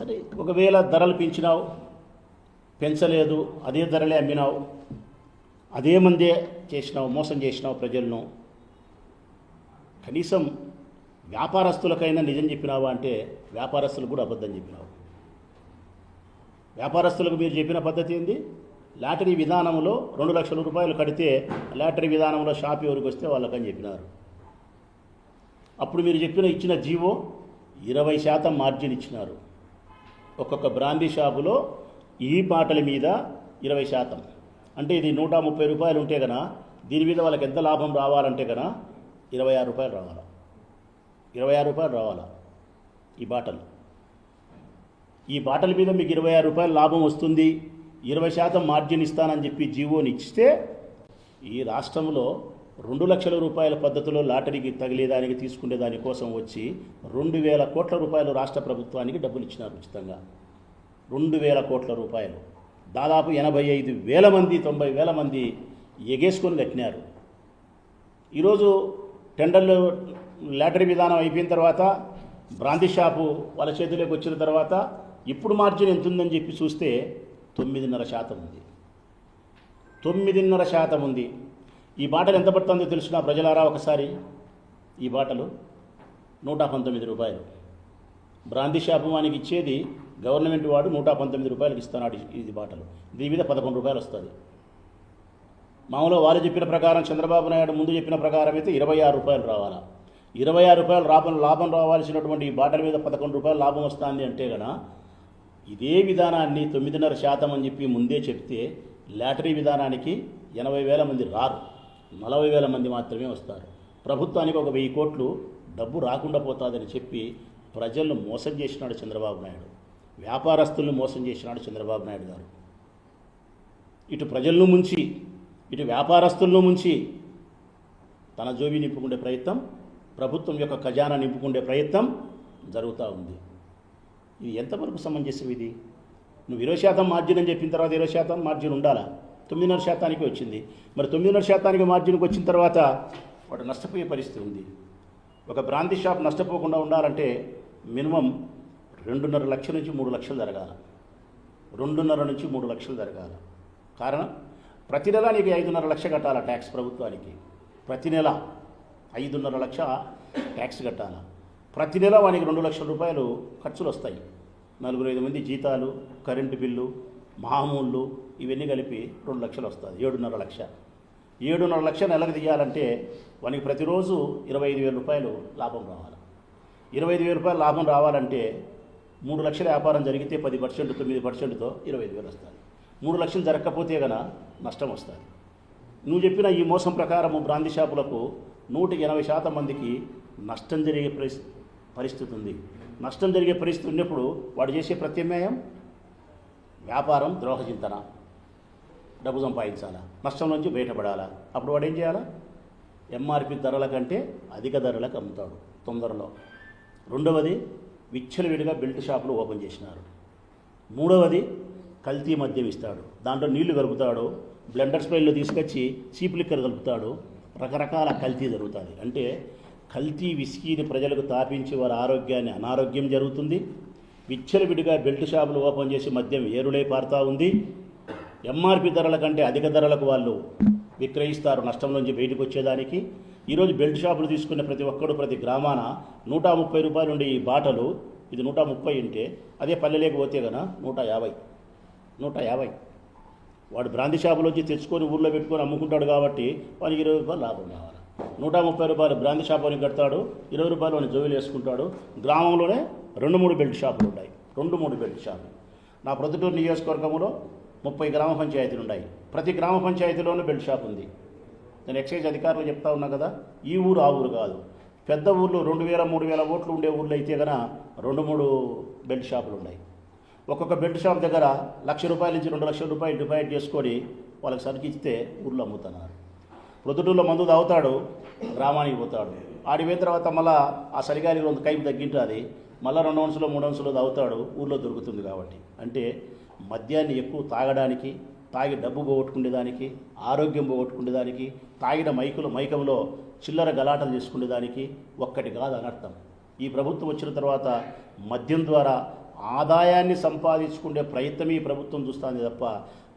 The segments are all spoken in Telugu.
సరే ఒకవేళ ధరలు పెంచినావు పెంచలేదు అదే ధరలే అమ్మినావు అదే మందే చేసినావు మోసం చేసినావు ప్రజలను కనీసం వ్యాపారస్తులకైనా నిజం చెప్పినావా అంటే వ్యాపారస్తులకు కూడా అబద్ధం చెప్పినావు. వ్యాపారస్తులకు మీరు చెప్పిన పద్ధతి ఏంది? లాటరీ విధానంలో రెండు లక్షల రూపాయలు కడితే లాటరీ విధానంలో షాప్ ఎవరికి వస్తే వాళ్ళకని చెప్పినారు. అప్పుడు మీరు చెప్పిన ఇచ్చిన జీవో ఇరవై శాతం మార్జిన్ ఇచ్చినారు. ఒక్కొక్క బ్రాందీ షాపులో ఈ బాటల మీద ఇరవై శాతం. అంటే ఇది నూట ముప్పై రూపాయలు ఉంటే గన దీని మీద వాళ్ళకి ఎంత లాభం రావాలంటే కదా ఇరవై ఆరు రూపాయలు రావాలా. ఇరవై ఆరు రూపాయలు రావాలా ఈ బాటలు. ఈ బాటల మీద మీకు ఇరవై ఆరు రూపాయలు లాభం వస్తుంది. ఇరవై శాతం మార్జిన్ ఇస్తానని చెప్పి జీవోని ఇస్తే ఈ రాష్ట్రంలో రెండు లక్షల రూపాయల పద్ధతిలో లాటరీకి తగిలేదానికి తీసుకునే దానికోసం వచ్చి రెండు వేల కోట్ల రూపాయలు రాష్ట్ర ప్రభుత్వానికి డబ్బులు ఇచ్చినారు ఉచితంగా. రెండు వేల కోట్ల రూపాయలు. దాదాపు ఎనభై ఐదు వేల మంది తొంభై వేల మంది ఎగేసుకొని కట్టినారు. ఈరోజు టెండర్లు లాటరీ విధానం అయిపోయిన తర్వాత బ్రాంతి షాపు వాళ్ళ చేతిలోకి వచ్చిన తర్వాత ఇప్పుడు మార్జిన్ ఎంత ఉందని చెప్పి చూస్తే తొమ్మిదిన్నర శాతం ఉంది. తొమ్మిదిన్నర శాతం ఉంది. ఈ బాటలు ఎంత పడుతుందో తెలిసిన ప్రజలారా ఒకసారి? ఈ బాటలు నూట పంతొమ్మిది రూపాయలు. బ్రాంతి షాపు వానికి ఇచ్చేది గవర్నమెంట్ వాడు నూట పంతొమ్మిది రూపాయలకు ఇస్తున్నాడు ఇది బాటలు. దీని మీద పదకొండు రూపాయలు వస్తుంది. మామూలుగా వాళ్ళు చెప్పిన ప్రకారం చంద్రబాబు నాయుడు ముందు చెప్పిన ప్రకారం అయితే ఇరవై ఆరు రూపాయలు రావాలా. ఇరవై ఆరు రూపాయలు లాభం లాభం రావాల్సినటువంటి ఈ బాటల మీద పదకొండు రూపాయలు లాభం వస్తుంది అంటే గన ఇదే విధానాన్ని తొమ్మిదిన్నర శాతం అని చెప్పి ముందే చెప్తే లాటరీ విధానానికి ఎనభై వేల మంది రారు. నలభై వేల మంది మాత్రమే వస్తారు. ప్రభుత్వానికి ఒక వెయ్యి కోట్లు డబ్బు రాకుండా పోతుందని చెప్పి ప్రజలను మోసం చేసినాడు చంద్రబాబు నాయుడు. వ్యాపారస్తులను మోసం చేసినాడు చంద్రబాబు నాయుడు గారు. ఇటు ప్రజలను ముంచి ఇటు వ్యాపారస్తులను ముంచి తన జోబి నింపుకునే ప్రయత్నం ప్రభుత్వం యొక్క ఖజానా నింపుకునే ప్రయత్నం జరుగుతూ ఉంది. ఇది ఎంతవరకు సమంజసం ఇది? నువ్వు ఇరవై శాతం మార్జిన్ అని చెప్పిన తర్వాత ఇరవై శాతం మార్జిన్ ఉండాలా? తొమ్మిదిన్నర శాతానికి వచ్చింది. మరి తొమ్మిదిన్నర శాతానికి మార్జిన్కి వచ్చిన తర్వాత వాడు నష్టపోయే పరిస్థితి ఉంది. ఒక బ్రాంతి షాప్ నష్టపోకుండా ఉండాలంటే మినిమం రెండున్నర లక్షల నుంచి మూడు లక్షలు జరగాల. రెండున్నర నుంచి మూడు లక్షలు జరగాల. కారణం? ప్రతి నెల నీకు ఐదున్నర లక్ష కట్టాల ట్యాక్స్ ప్రభుత్వానికి. ప్రతి నెల ఐదున్నర లక్ష ట్యాక్స్ కట్టాల. ప్రతి నెల వానికి రెండు లక్షల రూపాయలు ఖర్చులు వస్తాయి. నలుగురు ఐదు మంది జీతాలు కరెంటు బిల్లు మామూళ్ళు ఇవన్నీ కలిపి రెండు లక్షలు వస్తుంది ఏడున్నర లక్ష. ఏడున్నర లక్ష నెలకు తీయాలంటే వానికి ప్రతిరోజు ఇరవై ఐదు వేల రూపాయలు లాభం రావాలి. ఇరవై ఐదు వేల రూపాయలు లాభం రావాలంటే మూడు లక్షల వ్యాపారం జరిగితే పది పర్సెంట్ తొమ్మిది పర్సెంట్తో ఇరవై ఐదు వేలు వస్తుంది. మూడు లక్షలు జరగకపోతే గన నష్టం వస్తుంది. నువ్వు చెప్పిన ఈ మోసం ప్రకారము బ్రాంతి షాపులకు నూటికి ఎనభై శాతం మందికి నష్టం జరిగే పరిస్థితి పరిస్థితి ఉంది. నష్టం జరిగే పరిస్థితి ఉన్నప్పుడు వాడు చేసే ప్రత్యామ్నాయం వ్యాపారం ద్రోహచింతన డబ్బు సంపాదించాలా? నష్టం నుంచి బయటపడాలా? అప్పుడు వాడు ఏం చేయాలా? ఎంఆర్పి ధరల కంటే అధిక ధరలకు అమ్ముతాడు తొందరలో. రెండవది విచ్చలవిడిగా బెల్ట్ షాపులు ఓపెన్ చేసినారు. మూడవది కల్తీ మద్యం ఇస్తాడు. దాంట్లో నీళ్ళు కలుపుతాడు బ్లెండర్ స్ప్రైల్లో తీసుకొచ్చి చీప్ లిక్కర్ కలుపుతాడు. రకరకాల కల్తీ జరుగుతుంది. అంటే కల్తీ విస్కీని ప్రజలకు తాపించి వారి ఆరోగ్యాన్ని అనారోగ్యం జరుగుతుంది. విచ్చలవిడిగా బెల్ట్ షాపులు ఓపెన్ చేసి మద్యం ఏరులై పారుతూ ఉంది. ఎంఆర్పి ధరల కంటే అధిక ధరలకు వాళ్ళు విక్రయిస్తారు నష్టం నుంచి బయటకు వచ్చేదానికి. ఈరోజు బెల్ట్ షాపులు తీసుకునే ప్రతి ఒక్కడు ప్రతి గ్రామాన నూట ముప్పై రూపాయలు ఉండే ఈ బాటలు ఇది నూట ముప్పై ఉంటే అదే పల్లెలేకి పోతే కదా నూట యాభై. నూట యాభై. వాడు బ్రాంతి వచ్చి తెచ్చుకొని ఊళ్ళో పెట్టుకొని అమ్ముకుంటాడు కాబట్టి వానికి ఇరవై రూపాయలు లాభం కావాలి? నూట ముప్పై రూపాయలు బ్రాంతి షాప్ అని కడతాడు ఇరవై రూపాయలు వాడిని జోయిలు వేసుకుంటాడు. గ్రామంలోనే రెండు మూడు బెల్ట్ షాపులు ఉన్నాయి రెండు మూడు బెల్ట్ షాపులు. నా ప్రొద్దుటూరు నియోజకవర్గంలో ముప్పై గ్రామ పంచాయతీలు ఉన్నాయి. ప్రతి గ్రామ పంచాయతీలోనూ బెల్ట్ షాప్ ఉంది. నేను ఎక్సైజ్ అధికారులు చెప్తా ఉన్నా కదా ఈ ఊరు ఆ ఊరు కాదు. పెద్ద ఊర్లు రెండు వేల మూడు వేల ఓట్లు ఉండే ఊర్లో అయితే కనుక రెండు మూడు బెల్ట్ షాపులు ఉన్నాయి. ఒక్కొక్క బెల్ట్ షాప్ దగ్గర లక్ష రూపాయల నుంచి రెండు లక్షల రూపాయలు డిపాజిట్ చేసుకొని వాళ్ళకి సరికిస్తే ఊర్లో అమ్ముతున్నారు. ప్రొద్దుటూరులో మందు తాగుతాడు గ్రామానికి పోతాడు. ఆడిపోయిన తర్వాత మళ్ళా ఆ సరిగాలి రెండు కైపు తగ్గింటుంది. మళ్ళీ రెండు అంశలు మూడు అంశలు తాగుతాడు ఊర్లో దొరుకుతుంది కాబట్టి. అంటే మద్యాన్ని ఎక్కువ తాగడానికి తాగి డబ్బు పోగొట్టుకునేదానికి ఆరోగ్యం పోగొట్టుకునేదానికి తాగిన మైకులు మైకంలో చిల్లర గలాటలు చేసుకునేదానికి ఒక్కటి కాదు అనర్థం. ఈ ప్రభుత్వం వచ్చిన తర్వాత మద్యం ద్వారా ఆదాయాన్ని సంపాదించుకునే ప్రయత్నం ఈ ప్రభుత్వం చూస్తుంది తప్ప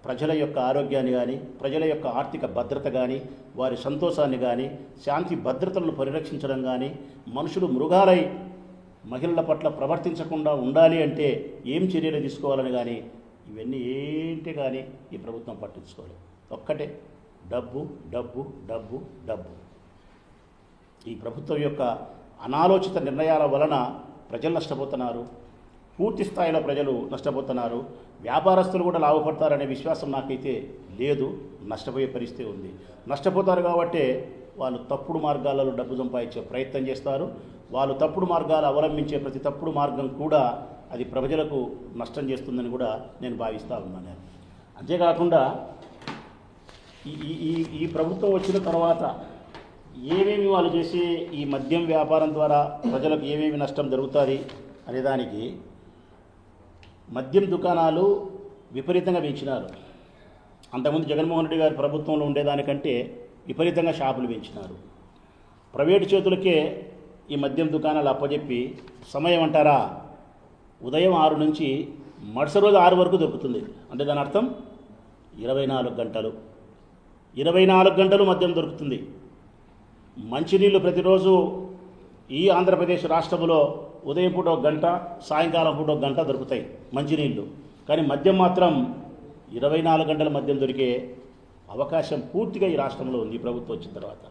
ప్రజల యొక్క ఆరోగ్యాన్ని కానీ ప్రజల యొక్క ఆర్థిక భద్రత కానీ వారి సంతోషాన్ని కానీ శాంతి భద్రతలను పరిరక్షించడం కానీ మనుషులు మృగాలై మహిళల పట్ల ప్రవర్తించకుండా ఉండాలి అంటే ఏం చర్యలు తీసుకోవాలని కానీ ఇవన్నీ ఏంటి కానీ ఈ ప్రభుత్వం పట్టించుకోలేదు. ఒక్కటే డబ్బు డబ్బు డబ్బు డబ్బు. ఈ ప్రభుత్వం యొక్క అనాలోచిత నిర్ణయాల వలన ప్రజలు నష్టపోతున్నారు. పూర్తి స్థాయిలో ప్రజలు నష్టపోతున్నారు. వ్యాపారస్తులు కూడా లాభపడతారనే విశ్వాసం నాకైతే లేదు. నష్టపోయే పరిస్థితి ఉంది. నష్టపోతారు కాబట్టే వాళ్ళు తప్పుడు మార్గాలలో డబ్బు సంపాదించే ప్రయత్నం చేస్తారు. వాళ్ళు తప్పుడు మార్గాలు అవలంబించే ప్రతి తప్పుడు మార్గం కూడా అది ప్రజలకు నష్టం చేస్తుందని కూడా నేను భావిస్తూ ఉన్నాను. నేను అంతేకాకుండా ఈ ఈ- ఈ ఈ ప్రభుత్వం వచ్చిన తర్వాత ఏమేమి వాళ్ళు చేసే ఈ మద్యం వ్యాపారం ద్వారా ప్రజలకు ఏమేమి నష్టం జరుగుతుంది అనేదానికి మద్యం దుకాణాలు విపరీతంగా పెంచినారు. అంతకుముందు జగన్మోహన్ రెడ్డి గారి ప్రభుత్వంలో ఉండేదానికంటే విపరీతంగా షాపులు పెంచినారు. ప్రైవేటు చేతులకే ఈ మద్యం దుకాణాలు అప్పజెప్పి సమయం అంటారా? ఉదయం ఆరు నుంచి మరుసటి రోజు ఆరు వరకు దొరుకుతుంది. అంటే దాని అర్థం ఇరవై నాలుగు గంటలు. ఇరవై నాలుగు గంటలు మద్యం దొరుకుతుంది. మంచినీళ్ళు ప్రతిరోజు ఈ ఆంధ్రప్రదేశ్ రాష్ట్రంలో ఉదయం పూట ఒక గంట సాయంకాలం పూట ఒక గంట దొరుకుతాయి మంచినీళ్ళు. కానీ మద్యం మాత్రం ఇరవై నాలుగు గంటల మద్యం దొరికే అవకాశం పూర్తిగా ఈ రాష్ట్రంలో ఉంది. ప్రభుత్వం వచ్చిన తర్వాత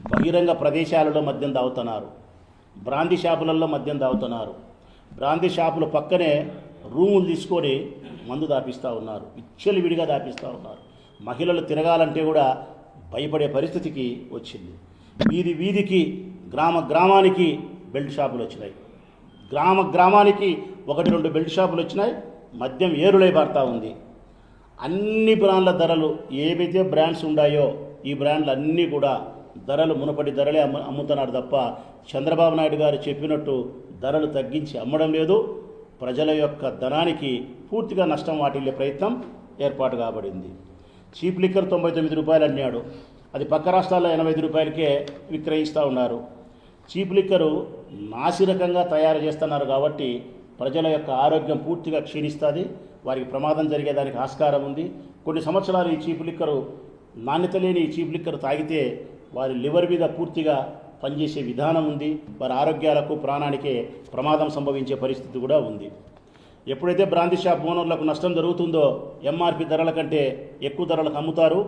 బహిరంగ ప్రదేశాలలో మద్యం తాగుతున్నారు బ్రాంది షాపులలో మద్యం తాగుతున్నారు బ్రాందీ షాపుల పక్కనే రూములు తీసుకొని మందు దాపిస్తూ ఉన్నారు. ఇచ్చలు విడిగా దాపిస్తూ ఉన్నారు. మహిళలు తిరగాలంటే కూడా భయపడే పరిస్థితికి వచ్చింది. వీధి వీధికి గ్రామ గ్రామానికి బెల్ట్ షాపులు వచ్చినాయి. గ్రామ గ్రామానికి ఒకటి రెండు బెల్ట్ షాపులు వచ్చినాయి. మద్యం ఏరులై పారుతూ ఉంది. అన్ని బ్రాండ్ల ధరలు ఏవైతే బ్రాండ్స్ ఉన్నాయో ఈ బ్రాండ్లు అన్నీ కూడా ధరలు మునపటి ధరలే అమ్ము అమ్ముతున్నారు తప్ప చంద్రబాబు నాయుడు గారు చెప్పినట్టు ధరలు తగ్గించి అమ్మడం లేదు. ప్రజల యొక్క ధనానికి పూర్తిగా నష్టం వాటిల్లే ప్రయత్నం ఏర్పాటు కాబడింది. చీప్ లిక్కర్ తొంభై తొమ్మిది రూపాయలు అన్నాడు. అది పక్క రాష్ట్రాల్లో ఎనభై ఐదు రూపాయలకే విక్రయిస్తూ ఉన్నారు. చీప్ లిక్కరు నాసిరకంగా తయారు చేస్తున్నారు కాబట్టి ప్రజల యొక్క ఆరోగ్యం పూర్తిగా క్షీణిస్తుంది. వారికి ప్రమాదం జరిగేదానికి ఆస్కారం ఉంది. కొన్ని సంవత్సరాలు ఈ చీప్ లిక్కరు నాణ్యత లేని ఈ చీప్ లిక్కర్ తాగితే వారి లివర్ మీద పూర్తిగా పనిచేసే విధానం ఉంది. వారి ఆరోగ్యాలకు ప్రాణానికే ప్రమాదం సంభవించే పరిస్థితి కూడా ఉంది. ఎప్పుడైతే బ్రాంతి షాప్ ఓనర్లకు నష్టం జరుగుతుందో ఎంఆర్పి ధరల కంటే ఎక్కువ ధరలకు అమ్ముతారు.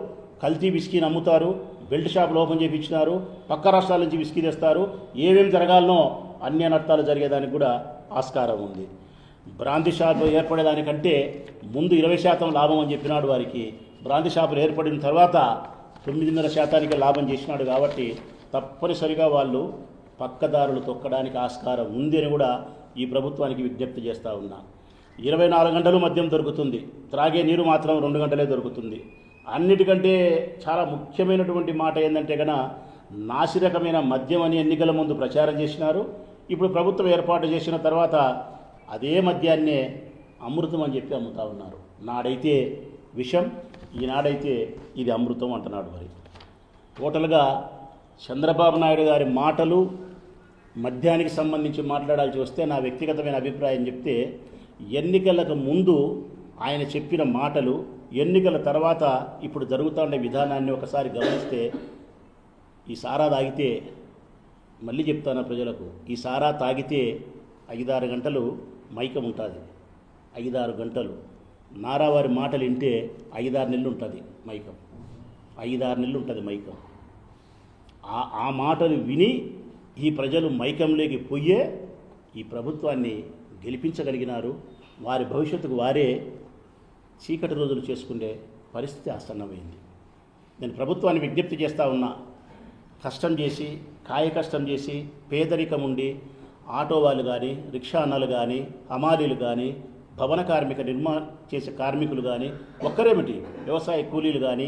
కల్తీ విస్కీని అమ్ముతారు. బెల్ట్ షాపులు ఓపెన్ చేయించినారు. పక్క రాష్ట్రాల నుంచి విస్కీ తెస్తారు. ఏమేమి జరగాలనో అన్య నష్టాలు జరిగేదానికి కూడా ఆస్కారం ఉంది. బ్రాంతి షాపు ఏర్పడేదానికంటే ముందు ఇరవై శాతం లాభం అని చెప్పినాడు వారికి. బ్రాంతి షాపులు ఏర్పడిన తర్వాత తొమ్మిదిన్నర శాతానికి లాభం చేసినాడు కాబట్టి తప్పనిసరిగా వాళ్ళు పక్కదారులు తొక్కడానికి ఆస్కారం ఉంది అని కూడా ఈ ప్రభుత్వానికి విజ్ఞప్తి చేస్తూ ఉన్నా. ఇరవై నాలుగు గంటలు మద్యం దొరుకుతుంది. త్రాగే నీరు మాత్రం రెండు గంటలే దొరుకుతుంది. అన్నిటికంటే చాలా ముఖ్యమైనటువంటి మాట ఏంటంటే కన నాసిరకమైన మద్యం అని ఎన్నికల ముందు ప్రచారం చేసినారు. ఇప్పుడు ప్రభుత్వం ఏర్పాటు చేసిన తర్వాత అదే మద్యాన్నే అమృతం అని చెప్పి అమ్ముతా ఉన్నారు. నాడైతే విషం ఈనాడైతే ఇది అమృతం అంటున్నాడు మరి. టోటల్గా చంద్రబాబు నాయుడు గారి మాటలు మద్యానికి సంబంధించి మాట్లాడాల్సి వస్తే నా వ్యక్తిగతమైన అభిప్రాయం చెప్తే ఎన్నికలకు ముందు ఆయన చెప్పిన మాటలు ఎన్నికల తర్వాత ఇప్పుడు జరుగుతుండే విధానాన్ని ఒకసారి గమనిస్తే ఈ సారా తాగితే మళ్ళీ చెప్తాను ప్రజలకు ఈ సారా తాగితే ఐదారు గంటలు మైకం ఉంటుంది ఐదారు గంటలు. నారావారి మాటలు వింటే ఐదారు నెలలు ఉంటుంది మైకం. ఐదారు నెలలు ఉంటుంది మైకం. ఆ ఆ మాటలు విని ఈ ప్రజలు మైకంలోకి పోయే ఈ ప్రభుత్వాన్ని గెలిపించగలిగినారు. వారి భవిష్యత్తుకు వారే చీకటి రోజులు చేసుకునే పరిస్థితి ఆసన్నమైంది. నేను ప్రభుత్వాన్ని విజ్ఞప్తి చేస్తూ ఉన్నా. కష్టం చేసి కాయకష్టం చేసి పేదరికం ఉండి ఆటో వాళ్ళు కానీ రిక్షా అన్నలు కానీ హమాలీలు కానీ భవన కార్మిక నిర్మాణ చేసే కార్మికులు కానీ ఒక్కరేమిటి? వ్యవసాయ కూలీలు కానీ